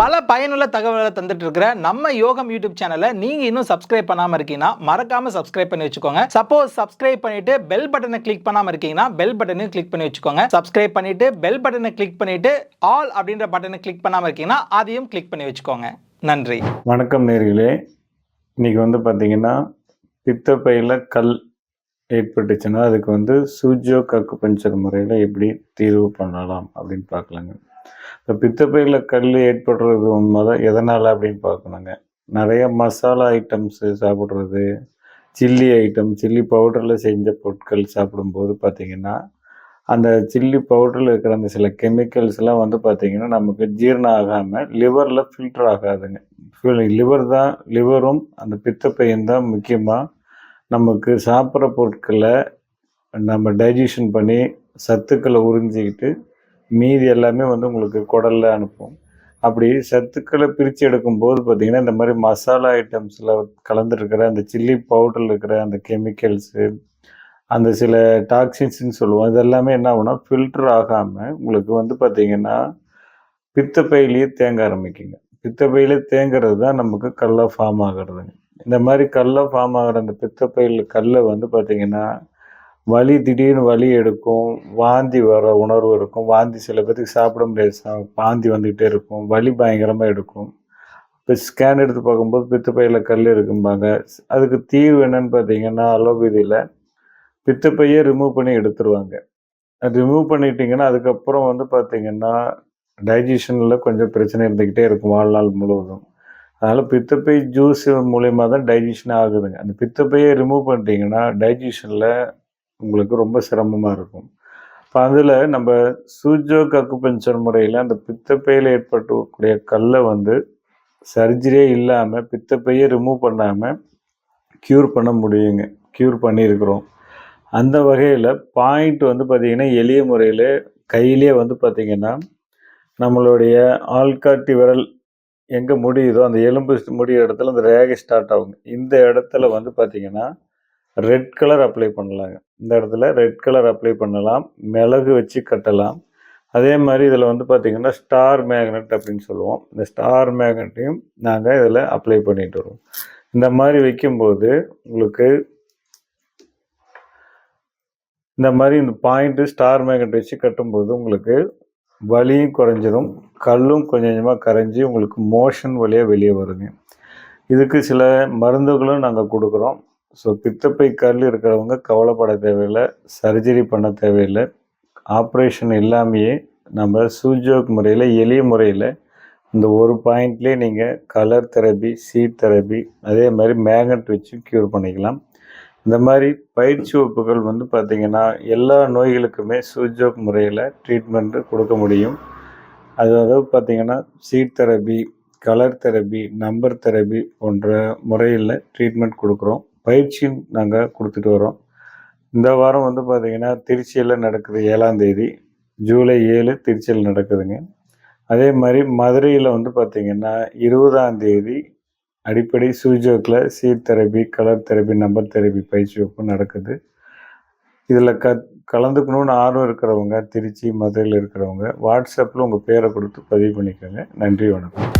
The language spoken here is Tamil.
பல பயனுள்ள தகவல்களை தந்துட்டு இருக்கிற நம்ம யோகம் யூடியூப் சேனலை நீங்க இன்னும் சப்ஸ்கிரைப் பண்ணாம இருக்கீங்கன்னா மறக்காம சப்ஸ்கிரைப் பண்ணி வச்சுக்கோங்க. சப்போஸ் சப்ஸ்கிரைப் பண்ணிட்டு பெல் பட்டனை கிளிக் பண்ணாம இருக்கீங்கன்னா பெல் பட்டனையும் கிளிக் பண்ணி வச்சுக்கோங்க. சப்ஸ்கிரைப் பண்ணிட்டு பெல் பட்டனை கிளிக் பண்ணிட்டு ஆல் அப்படின்ற பட்டனை கிளிக் பண்ணாம இருக்கீங்கன்னா அதையும் கிளிக் பண்ணி வச்சுக்கோங்க. நன்றி. வணக்கம் நேர்களே. இன்னைக்கு வந்து பார்த்தீங்கன்னா பித்தப்பையில் கல் ஏற்பட்டுச்சுன்னா அதுக்கு வந்து சூஜியோ கக்கு பஞ்சர் முறையில் எப்படி தீர்வு பண்ணலாம் அப்படின்னு பார்க்கலாங்க. இப்போ பித்தப்பையில் கல் ஏற்படுறது உண்மைதான் எதனால் அப்படின்னு பார்க்கணுங்க. நிறைய மசாலா ஐட்டம்ஸு சாப்பிட்றது சில்லி ஐட்டம் சில்லி பவுடரில் செஞ்ச பொருட்கள் சாப்பிடும்போது பார்த்திங்கன்னா அந்த சில்லி பவுடரில் இருக்கிற அந்த சில கெமிக்கல்ஸ்லாம் வந்து பார்த்திங்கன்னா நமக்கு ஜீரணம் ஆகாமல் லிவரில் ஃபில்டர் ஆகாதுங்க. லிவர் தான் லிவரும் அந்த பித்தப்பையும் தான் முக்கியமாக நமக்கு சாப்பிட்ற பொருட்களை நம்ம டைஜஷன் பண்ணி சத்துக்களை உறிஞ்சிக்கிட்டு மீதி எல்லாமே வந்து உங்களுக்கு குடலில் அனுப்பும். அப்படி சத்துக்களை பிரித்து எடுக்கும்போது பார்த்திங்கன்னா இந்த மாதிரி மசாலா ஐட்டம்ஸில் கலந்துருக்கிற அந்த சில்லி பவுடரில் இருக்கிற அந்த கெமிக்கல்ஸு அந்த சில டாக்ஸின்ஸ்னு சொல்லுவோம். இதெல்லாமே என்ன ஆகும்னா ஃபில்டர் ஆகாமல் உங்களுக்கு வந்து பார்த்திங்கன்னா பித்தப்பையிலேயே தேங்க ஆரம்பிக்குங்க. பித்தப்பையிலே தேங்கிறது தான் நமக்கு கல்லாக ஃபார்ம் ஆகிறதுங்க. இந்த மாதிரி கல்லை ஃபார்ம் ஆகிற அந்த பித்தப்பையில் கல்லை வந்து பார்த்திங்கன்னா வலி திடீர்னு வலி எடுக்கும் வாந்தி வர உணர்வு இருக்கும். வாந்தி சில பேருக்கு சாப்பிட முடியாது. சா- வாந்தி வந்துக்கிட்டே இருக்கும். வலி பயங்கரமாக எடுக்கும். இப்போ ஸ்கேன் எடுத்து பார்க்கும்போது பித்தப்பையில் கல் இருக்கும்பாங்க. அதுக்கு தீர்வு என்னன்னு பார்த்தீங்கன்னா அலோபதியில் பித்தப்பையே ரிமூவ் பண்ணி எடுத்துருவாங்க. ரிமூவ் பண்ணிட்டீங்கன்னா அதுக்கப்புறம் வந்து பார்த்தீங்கன்னா டைஜஷனில் கொஞ்சம் பிரச்சனை இருந்துக்கிட்டே இருக்கும் வாழ்நாள் முழுவதும். அதனால் பித்தப்பை ஜூஸ் மூலயமா தான் டைஜஷன் ஆகுதுங்க. அந்த பித்தப்பையை ரிமூவ் பண்ணிட்டீங்கன்னா டைஜஷனில் உங்களுக்கு ரொம்ப சிரமமாக இருக்கும். இப்போ அதில் நம்ம சூஜோ கக்குபஞ்சர் முறையில் அந்த பித்தப்பையில் ஏற்பட்டக்கூடிய கல்லை வந்து சர்ஜரியே இல்லாமல் பித்தப்பையை ரிமூவ் பண்ணாமல் க்யூர் பண்ண முடியுங்க. க்யூர் பண்ணியிருக்கிறோம். அந்த வகையில் பாயிண்ட் வந்து பார்த்திங்கன்னா எளிய முறையில் கையிலே வந்து பார்த்திங்கன்னா நம்மளுடைய ஆள்காட்டி விரல் எங்கே முடியுதோ அந்த எலும்பு முடிகிற இடத்துல அந்த ரேகை ஸ்டார்ட் ஆகுங்க. இந்த இடத்துல வந்து பார்த்திங்கன்னா ரெட் கலர் அப்ளை பண்ணலாங்க. இந்த இடத்துல ரெட் கலர் அப்ளை பண்ணலாம். மிளகு வச்சு கட்டலாம். அதே மாதிரி இதில் வந்து பார்த்திங்கன்னா ஸ்டார் மேக்னெட் அப்படின்னு சொல்லுவோம். இந்த ஸ்டார் மேக்னெட்டையும் நாங்கள் இதில் அப்ளை பண்ணிட்டு வருவோம். இந்த மாதிரி வைக்கும்போது உங்களுக்கு இந்த மாதிரி இந்த பாயிண்ட்டு ஸ்டார் மேக்னெட் வச்சு கட்டும்போது உங்களுக்கு வலியும் குறைஞ்சிரும். கல்லும் கொஞ்சம் கொஞ்சமாக கரைஞ்சி உங்களுக்கு மோஷன் வழியாக வெளியே வருங்க இதுக்கு சில மருந்துகளும் நாங்கள் கொடுக்குறோம். ஸோ பித்தப்பை கல் இருக்கிறவங்க கவலைப்பட தேவையில்லை. சர்ஜரி பண்ண தேவையில்லை. ஆப்ரேஷன் இல்லாமையே நம்ம சூஜோக் முறையில் எளிய முறையில் இந்த ஒரு பாயிண்ட்லேயே நீங்கள் கலர் தெரபி சீட் தெரபி அதே மாதிரி மேக்னட் வச்சு க்யூர் பண்ணிக்கலாம். இந்த மாதிரி பயிற்சி வகுப்புகள் வந்து பார்த்திங்கன்னா எல்லா நோய்களுக்குமே சூஜோக் முறையில் ட்ரீட்மெண்ட்டு கொடுக்க முடியும். அது அதாவது பார்த்திங்கன்னா seed therapy colour therapy number therapy போன்ற முறையில் ட்ரீட்மெண்ட் கொடுக்குறோம். பயிற்சியும் நாங்கள் கொடுத்துட்டு வரோம். இந்த வாரம் வந்து பார்த்திங்கன்னா திருச்சியில் நடக்குது ஏழாம் தேதி. ஜூலை ஏழு திருச்சியில் நடக்குதுங்க. அதே மாதிரி மதுரையில் வந்து பார்த்திங்கன்னா இருபதாம் தேதி அடிப்படை சூஜோக்கில் seed therapy colour therapy number therapy பயிற்சி வகுப்பு நடக்குது. இதில் க கலந்துக்கணும்னு ஆர்வம் இருக்கிறவங்க திருச்சி மதுரையில் இருக்கிறவங்க வாட்ஸ்அப்பில் உங்கள் பேரை கொடுத்து பதிவு பண்ணிக்கோங்க. நன்றி வணக்கம்.